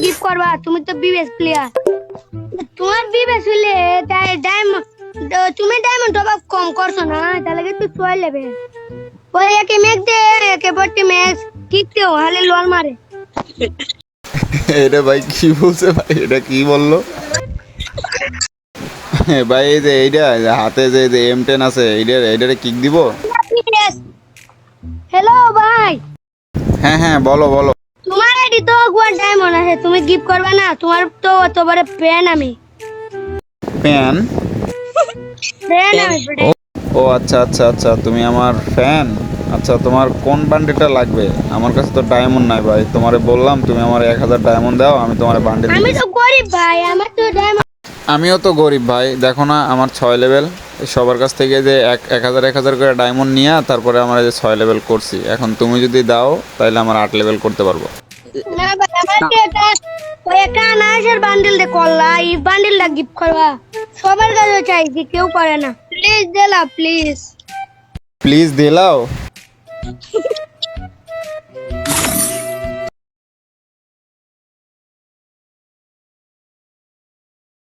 Gift করবা? তুমি তো বিবেস প্লেয়ার তোমার বিবেস হইলে ডায়মন্ড তুমি ডায়মন্ড টপ আপ কম করছ না? তাহলে কিন্তু ছয় লেবে। ওই একে মেঘ দে একে বটে ঠিক দেও হালে লোয়ার মারে। এটা ভাই কি বলছে ভাই? এটা কি বলল? ভাই এই যে এইটা হাতে যে যে এম টেন আছে এইটা এইটারে কিক দিব? হ্যালো ভাই। হ্যাঁ হ্যাঁ বলো বলো। আইডি তো গোয়ার ডায়মন্ড আছে তুমি গিফট করবে না তোমার তো অত বড় ফ্যান আমি প্যান ফ্যান আমি ও আচ্ছা আচ্ছা আচ্ছা তুমি আমার ফ্যান আচ্ছা তোমার কোন বান্ডিলটা লাগবে? আমার কাছে তো ডায়মন্ড নাই ভাই তোমারে বললাম তুমি আমার এক হাজার ডায়মন্ড দাও আমি তোমার বান্ডিল আমি তো গরিব ভাই আমার তো ডায়মন্ড আমিও তো গরিব ভাই দেখো না আমার ছয় লেভেল সবার কাছ থেকে যে এক এক হাজার এক হাজার করে ডায়মন্ড নিয়ে তারপরে আমরা যে ছয় লেভেল করছি। এখন তুমি যদি দাও তাহলে আমার আট লেভেল করতে পারব। না ভাই আমাকে এটা? ওই একটা আনাসের বান্ডিল দে করলা এই বান্ডিলটা গিফট করবা। সবার কাছে চাইছি কেউ করে না। প্লিজ দেলা প্লিজ প্লিজ দিলাও